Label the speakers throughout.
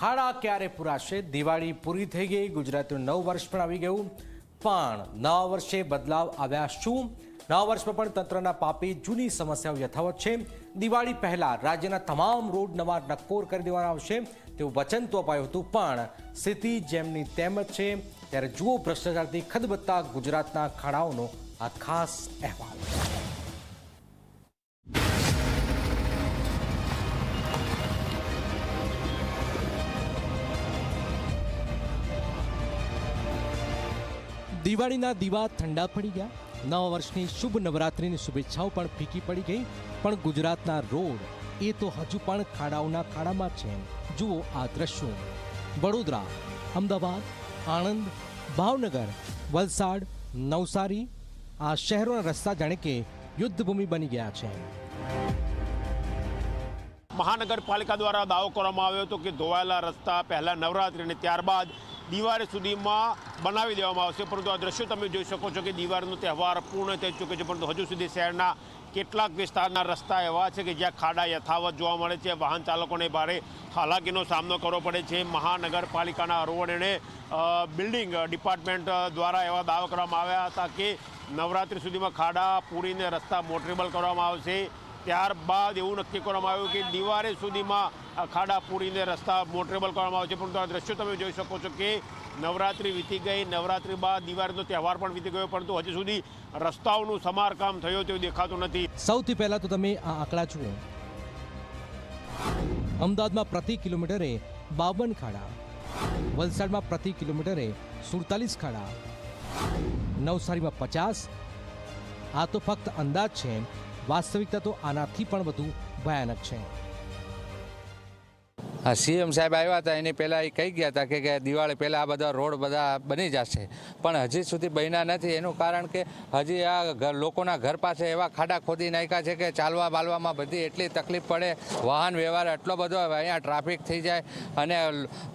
Speaker 1: ખાડા ક્યારે પૂરાશે? દિવાળી પૂરી થઈ ગઈ, ગુજરાતનું નવ વર્ષ પણ આવી ગયું. પણ નવા વર્ષે બદલાવ આવ્યા શું? નવા વર્ષમાં પણ તંત્રના પાપી જૂની સમસ્યાઓ યથાવત છે. દિવાળી પહેલા રાજ્યના તમામ રોડ નવા નક્કોર કરી દેવાના આવશે. તેવું વચન તો અપાયું હતું, પણ સ્થિતિ જેમની તેમ જ છે. ત્યારે જુઓ ભ્રષ્ટાચારથી ખદબત્તા ગુજરાતના ખાડાઓનો આ ખાસ અહેવાલ. દિવાળીના દીવા ઠંડા પડી ગયા. નવા વર્ષની શુભ નવરાત્રિની શુભેચ્છાઓ પણ ફીકી પડી ગઈ. પણ ગુજરાતના રોડ, એ તો હજુ પણ ખાડાઓના ખાડામાં છે. જુઓ આ દ્રશ્યો. વડોદરા, અમદાવાદ, આણંદ, ભાવનગર, વલસાડ, નવસારી, આ શહેરોના રસ્તા જાણે કે યુદ્ધભૂમિ બની ગયા છે.
Speaker 2: મહાનગરપાલિકા દ્વારા દાવો કરવામાં આવ્યો હતો કે ધોવાયેલા રસ્તા પહેલા નવરાત્રિ અને ત્યારબાદ દિવાળી સુધીમાં બનાવી દેવામાં આવશે. પરંતુ આ દ્રશ્યો તમે જોઈ શકો છો કે દિવાળીનો તહેવાર પૂર્ણ થઈ ચૂક્યો છે. પરંતુ હજુ સુધી શહેરના કેટલાક વિસ્તારના રસ્તા એવા છે કે જ્યાં ખાડા યથાવત જોવા મળે છે. વાહન ચાલકોને ભારે હાલાકીનો સામનો કરવો પડે છે. મહાનગરપાલિકાના રોડ બિલ્ડિંગ ડિપાર્ટમેન્ટ દ્વારા એવા દાવા કરવામાં આવ્યા હતા કે નવરાત્રિ સુધીમાં ખાડા પૂરીને રસ્તા મોટરેબલ કરવામાં આવશે. ત્યારબાદ એવું નક્કી કરવામાં આવ્યું કે દિવાળી સુધીમાં ખાડા પૂરીને રસ્તા મોટરેબલ કરવામાં આવશે પરંતુ આ દ્રશ્યો તમે જોઈ શકો છો કે નવરાત્રિ વીતી ગઈ. નવરાત્રિ બાદ દિવાળીનો તહેવાર પણ વીતી ગયો, પરંતુ હજી સુધી રસ્તાઓનું સમારકામ થયું તેવું દેખાતું નથી.
Speaker 1: સૌથી પહેલાં તો તમે આ આંકડા જુઓ. અમદાવાદમાં પ્રતિ કિલોમીટરે બાવન ખાડા, વલસાડમાં પ્રતિ કિલોમીટરે સુડતાલીસ ખાડા, નવસારીમાં પચાસ. આ તો ફક્ત અંદાજ છે. વાસ્તવિકતા તો આનાથી પણ વધુ ભયાનક છે.
Speaker 3: હા સીએમ સાહેબ આવ્યા હતા, એની પહેલાં એ કહી ગયા હતા કે દિવાળી પહેલાં આ બધા રોડ બધા બની જશે. પણ હજી સુધી બન્યા નથી. એનું કારણ કે હજી આ ઘર લોકોના ઘર પાસે એવા ખાડા ખોદી નાખ્યા છે કે ચાલવા બાલવામાં બધી એટલી તકલીફ પડે. વાહન વ્યવહાર એટલો બધો અહીંયા ટ્રાફિક થઈ જાય અને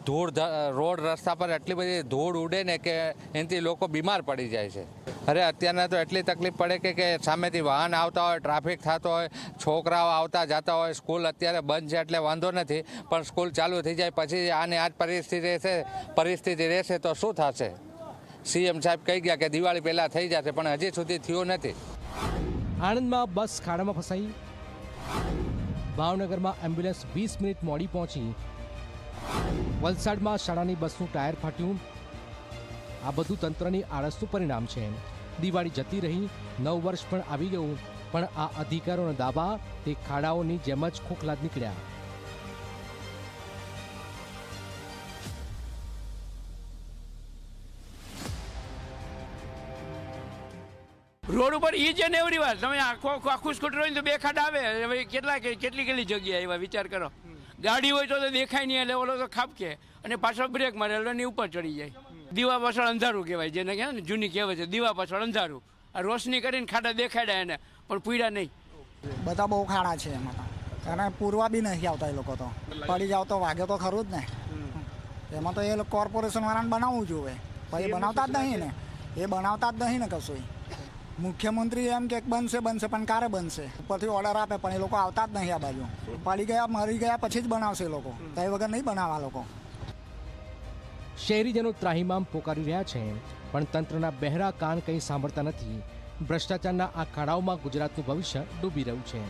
Speaker 3: ધૂળ રોડ રસ્તા પર એટલી બધી ધૂળ ઉડે ને કે એનાથી લોકો બીમાર પડી જાય છે. અરે, અત્યારના તો એટલી તકલીફ પડે કે કે સામેથી વાહન આવતા હોય, ટ્રાફિક થતો હોય, છોકરાઓ આવતા જતા હોય, સ્કૂલ અત્યારે બંધ છે એટલે વાંધો નથી, પણ સ્કૂલ ચાલુ થઈ જાય, પછી આની આ પરિસ્થિતિ રહેશે પરિસ્થિતિ રહેશે તો શું થશે? સીએમ સાહેબ કહી ગયા કે દિવાળી પહેલાં થઈ જશે, પણ હજી સુધી થયું નથી.
Speaker 1: આણંદમાં બસ ખાડામાં ફસાઈ. ભાવનગરમાં એમ્બ્યુલન્સ વીસ મિનિટ મોડી પહોંચી. વલસાડમાં શાળાની બસનું ટાયર ફાટ્યું. આ બધું તંત્રની આળસનું પરિણામ છે. દિવાળી જતી રહી. નવ વર્ષ પણ આવી ગયું પણ આ અધિકારોના દાવા તે ખાડાઓની જેમ જ ખોખલા નીકળ્યા.
Speaker 4: રોડ ઉપર ઈ છે ને એવરી વાર તમે આખો આખું આખું સ્કૂટર હોય ને તો બે ખાડા આવે. હવે કેટલા કેટલી કેટલી જગ્યા એવા વિચાર કરો. ગાડી હોય તો તો દેખાય નહીં એટલે ઓલો તો ખાપકે અને પાછળ બ્રેક મારે એટલે ઉપર ચડી જાય. દીવા પાછળ અંધારું કહેવાય જેને કહેવાય ને જૂની કહેવાય છે દીવા પાછળ અંધારું. આ રોશની કરીને ખાડા દેખાડ્યા એને પણ પીડા નહીં.
Speaker 5: બધા બહુ ખાડા છે એમાં અને પૂરવા બી નથી આવતા એ લોકો તો. પડી જાવ તો વાગે તો ખરું જ ને. એમાં તો એ લોકો કોર્પોરેશન વાળાને બનાવવું જોઈએ. પણ એ બનાવતા જ નહીં ને. એ બનાવતા જ નહીં ને કશું મુખ્યમંત્રી એમ કે બનશે બનશે પણ ક્યારે બનશે? ઉપરથી ઓર્ડર આપે પણ એ લોકો આવતા જ નહીં આ બાજુ. પડી ગયા મરી ગયા પછી જ બનાવશે એ લોકો. તો એ વગર નહીં બનાવવા લોકો.
Speaker 1: શહેરીજનો ત્રાહિમામ પોકારી રહ્યા છે, પણ તંત્રના બહેરા કાન કંઈ સાંભળતા નથી. ભ્રષ્ટાચારના આ ખાડાઓમાં ગુજરાતનું ભવિષ્ય ડૂબી રહ્યું છે.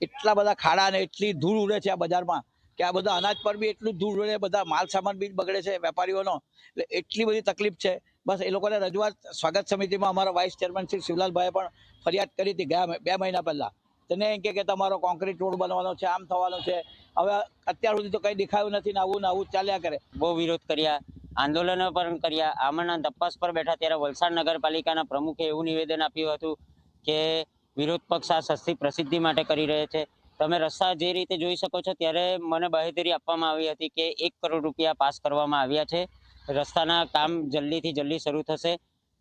Speaker 6: એટલા બધા ખાડા ને એટલી ધૂળ ઉડે છે આ બજારમાં કે આ બધા અનાજ પર બી એટલું ધૂળ ઉડે બધા માલ સામાન બી બગડે છે વેપારીઓનો. એટલે એટલી બધી તકલીફ છે. બસ એ લોકોને રજૂઆત સ્વાગત સમિતિમાં અમારા વાઇસ ચેરમેન શ્રી શિવલાલભાઈએ પણ ફરિયાદ કરી હતી ગયા બે મહિના પહેલા. તેને એમ કે તમારો કોન્ક્રીટ રોડ બનવાનો છે, આમ થવાનો છે. હવે અત્યાર સુધી તો કંઈ દેખાયું નથી, ને આવું ને આવું ચાલ્યા કરે.
Speaker 7: બહુ વિરોધ કર્યા, આંદોલનો પણ કર્યા. આમના તપાસ પર બેઠા ત્યારે વલસાડ નગરપાલિકાના પ્રમુખે એવું નિવેદન આપ્યું હતું કે વિરોધ પક્ષ આ સસ્તી પ્રસિદ્ધિ માટે કરી રહ્યા છે. તમે રસ્તા જે રીતે જોઈ શકો છો, ત્યારે મને બાહેધરી આપવામાં આવી હતી કે એક કરોડ રૂપિયા પાસ કરવામાં આવ્યા છે. રસ્તાના કામ જલ્દીથી જલ્દી શરૂ થશે.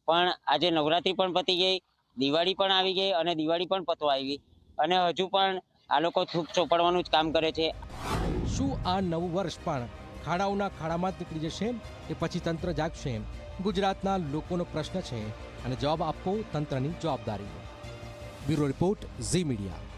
Speaker 7: પણ આજે નવરાત્રી પણ પતી ગઈ, દિવાળી પણ આવી ગઈ અને દિવાળી પણ પતવા આવી. અને હજુ પણ આ લોકો થૂક ચોપડવાનું જ કામ કરે છે.
Speaker 1: શું આ નવું વર્ષ પણ ખાડાઓના ખાડામાં નીકળી જશે કે પછી તંત્ર જાગશે? ગુજરાતના લોકોનો પ્રશ્ન છે અને જવાબ આપવો તંત્રની જવાબદારી. Bureau report Zee media.